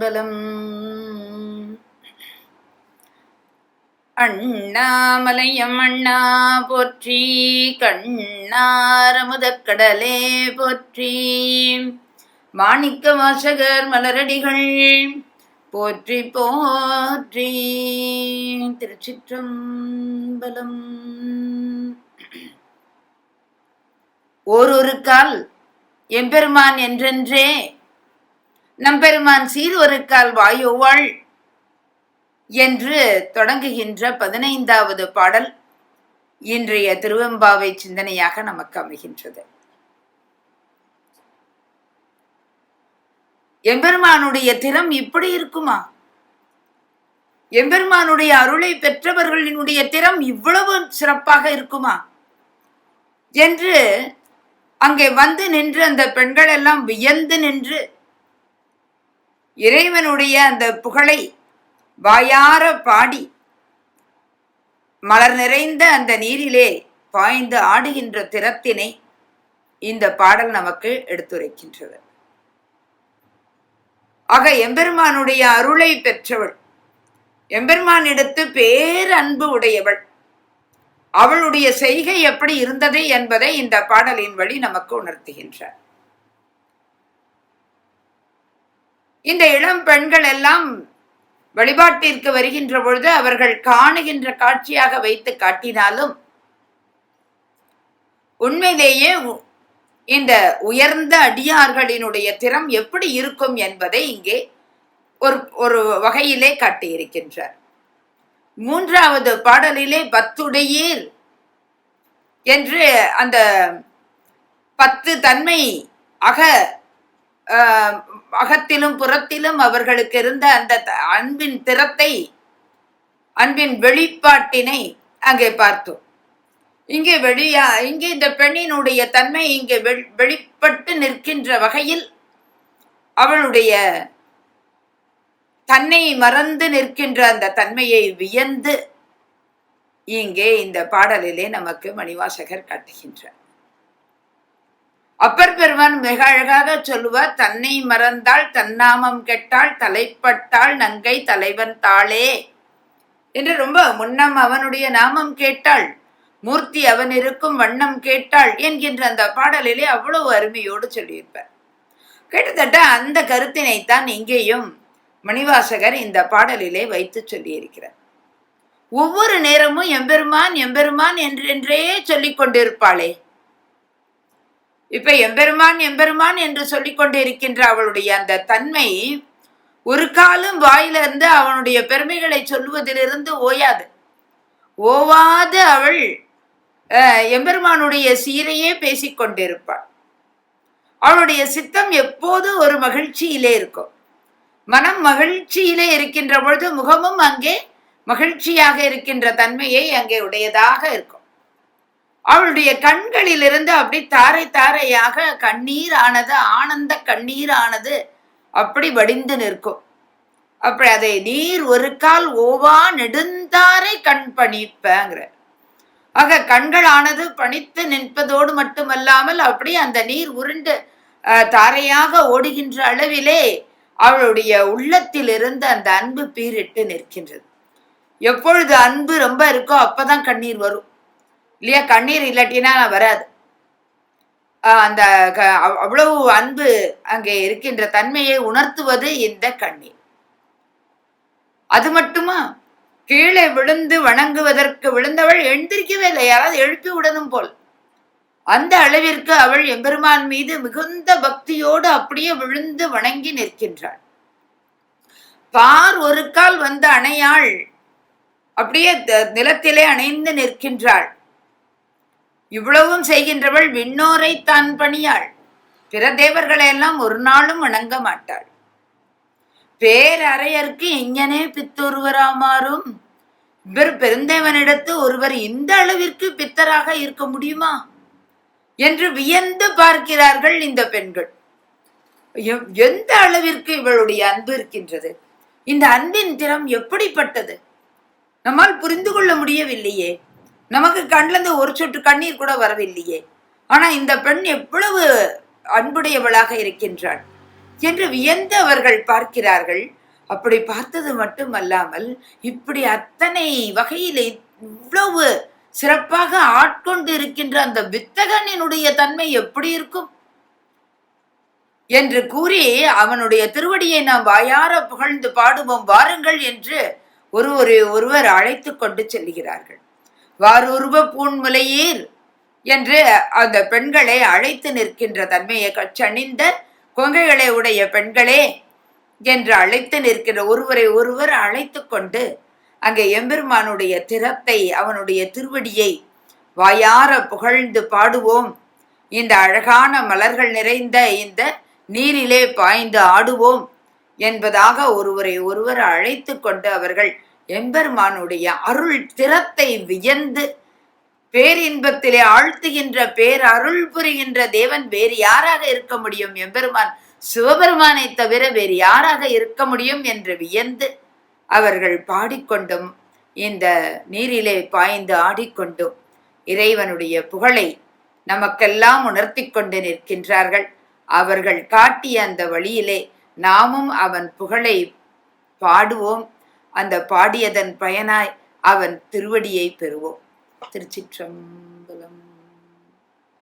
திருச்சிற்றம்பலம் அண்ணாமலையம் அண்ணா போற்றி கண்ணாரமுதக்கடலே போற்றி. மாணிக்க வாசகர் மலரடிகள் போற்றி போற்றி. திருச்சிற்றம்பலம். ஓரொரு கால் எம்பெருமான் என்றென்றே நம்பெருமான் சீர்வருக்கால் ஒரு கால் வாயோவாள் என்று தொடங்குகின்ற பதினைந்தாவது பாடல் இன்றைய திருவெம்பாவை சிந்தனையாக நமக்கு அமைகின்றது. எம்பெருமானுடைய திறம் இப்படி இருக்குமா? எம்பெருமானுடைய அருளை பெற்றவர்களினுடைய திறம் இவ்வளவு சிறப்பாக இருக்குமா? என்று அங்கே வந்து நின்று அந்த பெண்கள் எல்லாம் வியந்து நின்று இறைவனுடைய அந்த புகழை வாயார பாடி மலர் நிறைந்த அந்த நீரிலே பாய்ந்து ஆடுகின்ற திறத்தினை இந்த பாடல் நமக்கு எடுத்துரைக்கின்றது. ஆக எம்பெருமானுடைய அருளை பெற்றவள் எம்பெருமானிடத்து பேரன்பு உடையவள் அவளுடைய செய்கை எப்படி இருந்தது என்பதை இந்த பாடலின் வழி நமக்கு உணர்த்துகின்றார். இந்த இளம் பெண்கள் எல்லாம் வழிபாட்டிற்கு வருகின்ற பொழுது அவர்கள் காணுகின்ற காட்சியாக வைத்து காட்டினாலும் உண்மையிலேயே இந்த உயர்ந்த அடியார்களினுடைய திறம் எப்படி இருக்கும் என்பதை இங்கே ஒரு ஒரு வகையிலே காட்டியிருக்கின்றார். மூன்றாவது பாடலிலே பத்துடையீர் என்று அந்த பத்து தன்மை அக அகத்திலும் புறத்திலும் அவர்களுக்கு இருந்த அந்த அன்பின் திறத்தை அன்பின் வெளிப்பாட்டினை அங்கே பார்த்தோம். இங்கே வெளியா இங்கே இந்த பெண்ணினுடைய தன்மை இங்கே வெளிப்பட்டு நிற்கின்ற வகையில் அவளுடைய தன்னை மறந்து நிற்கின்ற அந்த தன்மையை வியந்து இங்கே இந்த பாடலிலே நமக்கு மணிவாசகர் காட்டுகின்றார். அப்பர் பெருமான் மிக அழகாக சொல்லுவார் தன்னை மறந்தாள் தன்னாமம் கெட்டால் தலைப்பட்டாள் நங்கை தலைவன் தாளே என்று ரொம்ப முன்னம் அவனுடைய நாமம் கேட்டாள். மூர்த்தி அவன் இருக்கும் வண்ணம் கேட்டாள் என்கின்ற அந்த பாடலிலே அவ்வளவு அருமையோடு சொல்லியிருப்பார். கிட்டத்தட்ட அந்த கருத்தினைத்தான் இங்கேயும் மணிவாசகர் இந்த பாடலிலே வைத்து சொல்லியிருக்கிறார். ஒவ்வொரு நேரமும் எம்பெருமான் எம்பெருமான் என்றென்றே சொல்லிக் கொண்டிருப்பாளே. இப்ப எம்பெருமான் எம்பெருமான் என்று சொல்லிக்கொண்டு கொண்டிருக்கின்ற அவளுடைய அந்த தன்மை ஒரு காலம் வாயிலிருந்து அவனுடைய பெருமைகளை சொல்லுவதிலிருந்து ஓயாது. ஓவாது அவள் எம்பெருமானுடைய சீரையே பேசிக்கொண்டிருப்பாள் அவளுடைய சித்தம் எப்போது ஒரு மகிழ்ச்சியிலே இருக்கும். மனம் மகிழ்ச்சியிலே இருக்கின்ற பொழுது முகமும் அங்கே மகிழ்ச்சியாக இருக்கின்ற தன்மையை அங்கே உடையதாக இருக்கும். அவளுடைய கண்களிலிருந்து அப்படி தாரை தாரையாக கண்ணீர் ஆனது ஆனந்த கண்ணீர் ஆனது அப்படி வடிந்து நிற்கும். அப்படி அதை நீர் ஒரு கால் ஓவா நெடுந்தாரை கண் பணிப்பங்கிற ஆக கண்களானது பணித்து நிற்பதோடு மட்டுமல்லாமல் அப்படி அந்த நீர் உருண்டு தாரையாக ஓடுகின்ற அளவிலே அவளுடைய உள்ளத்தில் இருந்து அந்த அன்பு பீரிட்டு நிற்கின்றது. எப்பொழுது அன்பு ரொம்ப இருக்கோ அப்பதான் கண்ணீர் வரும். இல்லையா? கண்ணீர் இல்லாட்டினா வராது. அந்த அவ்வளவு அன்பு அங்கே இருக்கின்ற தன்மையை உணர்த்துவது இந்த கண்ணீர். அது மட்டுமா? கீழே விழுந்து வணங்குவதற்கு விழுந்தவள் எழுந்திருக்கவே இல்லை. யாராவது எழுப்பி விடணும் போல். அந்த அளவிற்கு அவள் எம்பெருமான் மீது மிகுந்த பக்தியோடு அப்படியே விழுந்து வணங்கி நிற்கின்றாள். பார் ஒரு கால் வந்து அணையாள் அப்படியே நிலத்திலே அணைந்து நிற்கின்றாள். இவ்வளவும் செய்கின்றவள் விண்ணோரை தான் பணியாள் பிற தேவர்களையெல்லாம் ஒரு நாளும் வணங்க மாட்டாள். பேரறையர்க்கு எங்கனே பித்தொருவராமாறும் இவர் பெருந்தேவனிடத்து ஒருவர் இந்த அளவிற்கு பித்தராக இருக்க முடியுமா? என்று வியந்து பார்க்கிறார்கள் இந்த பெண்கள். எந்த அளவிற்கு இவளுடைய அன்பு இருக்கின்றது? இந்த அன்பின் திறம் எப்படிப்பட்டது? நம்மால் புரிந்து கொள்ள முடியவில்லையே. நமக்கு கண்ணிலிருந்து ஒரு சொட்டு கண்ணீர் கூட வரவில்லையே. ஆனால் இந்த பெண் எவ்வளவு அன்புடையவளாக இருக்கின்றாள். என்று வியந்து அவர்கள் பார்க்கிறார்கள். அப்படி பார்த்தது மட்டுமல்லாமல் இப்படி அத்தனை வகையிலே இவ்வளவு சிறப்பாக ஆட்கொண்டு இருக்கின்ற அந்த வித்தகனினுடைய தன்மை எப்படி இருக்கும்? என்று கூறி அவனுடைய திருவடியை நாம் வாயார புகழ்ந்து பாடுவோம் வாருங்கள் என்று ஒருவரை ஒருவர் அழைத்து கொண்டு செல்கிறார்கள். வாரூர்வ பூண்முலையீர் என்று அந்த பெண்களை அழைத்து நிற்கின்ற தன்மையை கச்சணிந்த கொங்கைகளை உடைய பெண்களே என்று அழைத்து நிற்கின்ற ஒருவரை ஒருவர் அழைத்து கொண்டு அங்கே எம்பெருமானுடைய திறத்தை அவனுடைய திருவடியை வாயார புகழ்ந்து பாடுவோம். இந்த அழகான மலர்கள் நிறைந்த இந்த நீரிலே பாய்ந்து ஆடுவோம் என்பதாக ஒருவரை ஒருவர் அழைத்து கொண்டு அவர்கள் எம்பெருமானுடைய அருள் திறத்தை வியந்து பேரின்பத்திலே ஆழ்த்துகின்ற பேர் அருள் புரிகின்ற தேவன் வேறு யாராக இருக்க முடியும்? எம்பெருமான் சிவபெருமானை தவிர வேறு யாராக இருக்க முடியும்? என்று வியந்து அவர்கள் பாடிக்கொண்டும் இந்த நீரிலே பாய்ந்து ஆடிக்கொண்டும் இறைவனுடைய புகழை நமக்கெல்லாம் உணர்த்தி கொண்டு நிற்கின்றார்கள். அவர்கள் காட்டிய அந்த வழியிலே நாமும் அவன் புகழை பாடுவோம். அந்த பாடியதன் பயனாய் அவன் திருவடியை பெறுவோம். திருச்சிற்றம்